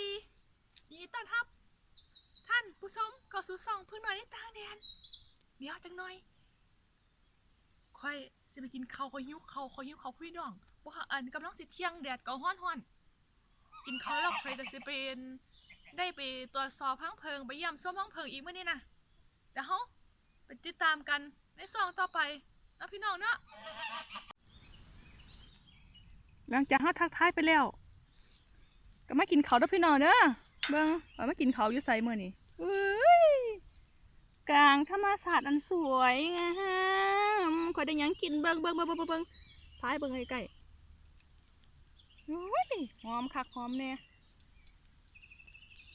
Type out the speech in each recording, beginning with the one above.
ดียินดีต้อนรับ ท่านผู้ชมเข้าสู่ช่องพึ่งหน่อยในต่างแดน เดี๋ยวจังหน่อย ค่อยสิไปกินข้าวขอยหิวข้าวขอยหิวข้าวพี่น้องว่าอันกำลังสิเที่ยงแดดก็ฮ้อนฮ้อนกินข้าวแล้วค่อยก็สิเป็นได้ไปตรวจสอบพังเพลิงไปเยี่ยมส้มพังเพลิงอีกเมื้อนี้นะเดี๋ยวเฮาไปติดตามกันในซองต่อไปนะพี่น้องเนาะหลังจากเฮาทักทายไปแล้ว ก็มากินเขาด้อพี่น้องเด้อเบิ่งว่ามากินเขาอยู่ไสมื้อนี้อุ้ยกลางธรรมศาสตร์อันสวยงามข่อยได้ยังกินเบิ่งเบิ่งเบิ่งเบิ่งเบิ่งเบิ่งพายเบิ่งใกล้ๆอุ้ยหอมคักหอมแน่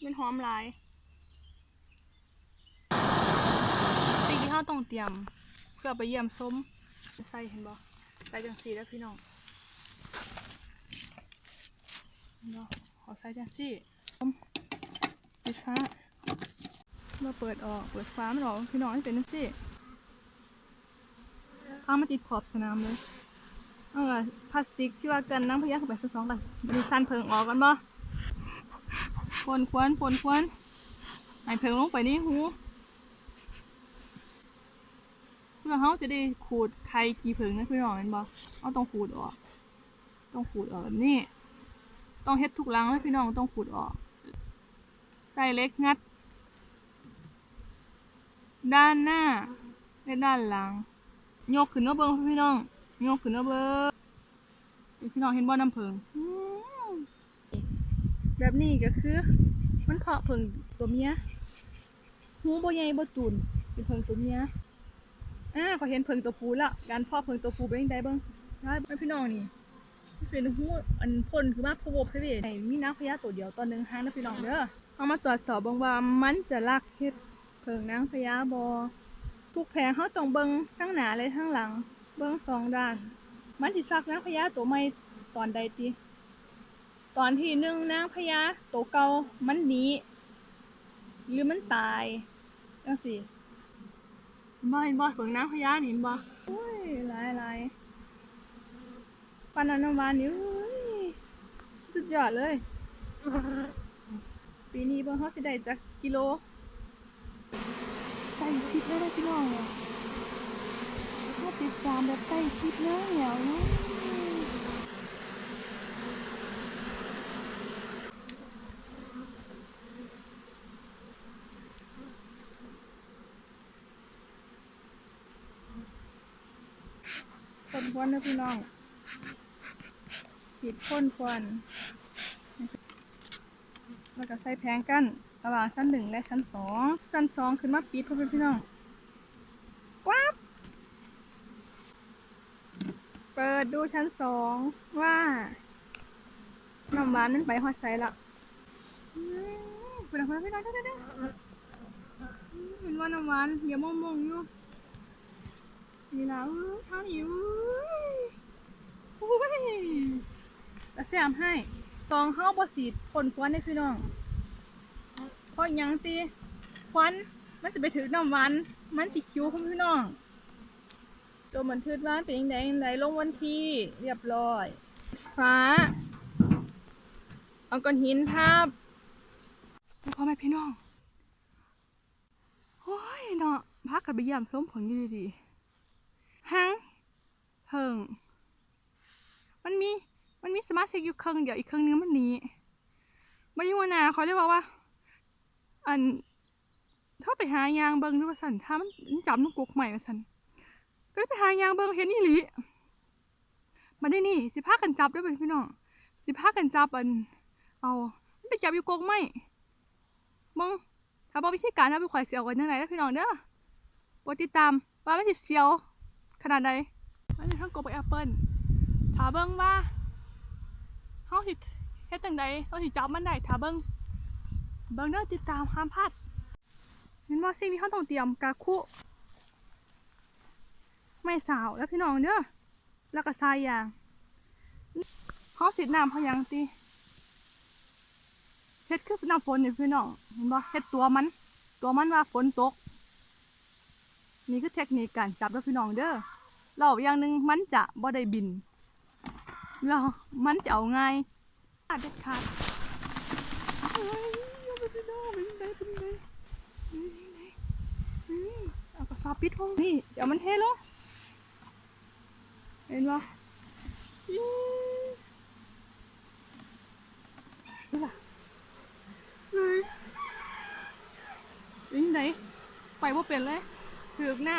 มันหอมหลายสิ่งที่เราต้องเตรียมเพื่อไปเยี่ยมส้มใส่เห็นบ่ใส่จังสีแล้วพี่น้องเนบ่ข อใส่จังสีส้มปิดฟ้าเมื่อเปิดออก เปิดฟ้ามันออกพี่น้องให้เป็นจังสีข้ามาติดขอบสนามเลยเอาละพลาสติกที่ว่ากันน้ำพยาเข้าไปสักสองกันมีสันเพิงออกกันบ่ฝนควนฝนควนให้เพิงลงไปนี่หูเพื่อเขาจะได้ขูดไข่ขี้ผึ้งนะพี่น้องเห็นบ่เอาต้องขูดออก ต้องขูดออกแบบนี้ ต้องเฮ็ดทุกลังเลยพี่น้องต้องขูดออกใส่เล็กงัด ด้านหน้าและด้านหลัง โยกขึ้นมาเบิ่งพี่น้องโยกขึ้นมาเบิ่งพี่น้องเห็นบ่น้ำผึ้งแบบนี้ก็คือ มันเพาะผึ้งตัวเมียหูบ่ใหญ่บ่ตุนเป็นผึ้งตัวเมียอ่าก็เห็นเพิงตัวปูแล้วการเพาะเพิงตัวปูเป็นยังไงบ้งได้ไหมพี่น้องนี่ เป็นหูอันพ่นคือมาพวบใช่ไหมในมีนางพญาตัวเดียวตอนหนึ่งห้างนะพี่น้องเด้อเอามาตรวจสอบบางว่ามันจะลักเฮ็ดเพิงนางพญาบอทุกแผงเขาต้องเบิ่งทั้งหนาเลยทั้งหลัง เบิ่งสองด้าน มันสิซักนางพญาตัวใหม่ตอนใดติตอนที่หนึ่งนางพญาตัวเก่ามันหนีหรือมันตายจังซี่บ่บ่เบิ่งน้ำพญานี่เห็นบ่โอ้ยหลายหลาย ปานนันน้ำหวานนี่อุ้ยสุดยอดเลย ปีนี้เบิ่งเฮาสิได้จักกิโลใกล้ชิดเลยนะพี่น้องเนี่ยเฮาติดตามแบบใกล้ชิดเลยแล้วเนาะพ่นควันนะพี่น้อง ฉีดพ่นควันแล้วก็ใส่แผงกั้นระหว่างชั้นหนึ่งและชั้นสองชั้นสองขึ้นมาปิดเพื่อนพี่น้องว้าบเปิดดูชั้นสองว่าน้ำหวานนั้นไปหอดใส่ละเปิดออกมาพี่น้องเด้อเด้อเด้อเห็นว่าน้ำหวานเหี่ยวมองอยู่นี่นะอื้อเท่านี้อุ้ย แซมให้ตองเข้าบสีดผลควันให้พี่น้องเพราะยังตีควันมันจะไปถือน้ำหวันมันสิคิ้วคุณพี่น้องตัวเหมือนทืดว่านเป็นยังไงยังไงลงวันที่เรียบร้อย ฟ้า เอาก้อนหินทับพ่อแม่พี่น้องโอ้ยเนาะพักกันไปเยี่ยมส้มผลอยู่ดีๆฮังเพิง มันมี มันมีสมาชิกอยู่เครื่องเดียวอีกเครื่องนึงมันหนีมันอยู่หนาเขาเรียกว่าว่า อันถ้าไปหายางเบิงด้วยว่าสันถ้ามันจับนุกกกใหม่ว่าสันก็ไปหายางเบิงเห็นอีหลีมาได้นี่สิพากันจับด้วยพี่น้องสิพากันจับอัน เอาไปจับอยู่กกใหม่มึงถ้าบอกวิธีการถ้าไปข่อยเสียวกันยังไงแล้วพี่น้องเด้อโปรดติดตามว่าไมันสิเสียวขนาดใดมันจะทั้งกบไปแอปเปิลถ้าเบิ่งว่า เฮาสิเฮ็ดจังไดเฮาสิจับมันได้ถ้าเบิ่งเบิ่งเด้อติดตามห้ามพลาดเห็นว่าสิ่งที่เขาต้องเตรียมกาคุไม่สาวแล้วพี่น้องเด้อแล้วก็ทรายยางเขาสิน้ำเขายังตีเฮ็ดคือน้ำฝนนี่พี่น้องเห็นบ่เฮ็ดตัวมัน ตัวมันว่าฝนตกนี่คือเทคนิคการจับแล้วพี่น้องเด้อเราอย่างหนึ่งมันจะบ่ได้บิน เรอมันจะเอาไงขาดเด็ดขาดเอากระสอบปิดห้องนี่เดี๋ยวมันเทลงเห็นปะนี่นี่ไหนไปว่าเป็นเลยถือกน้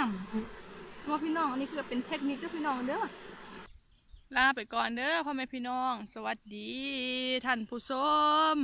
ำว่าพี่น้องอันนี้คือเป็นเทคนิคก็พี่น้องเด้อ ลาไปก่อนเด้อพ่อแม่พี่น้อง สวัสดี ท่านผู้ชม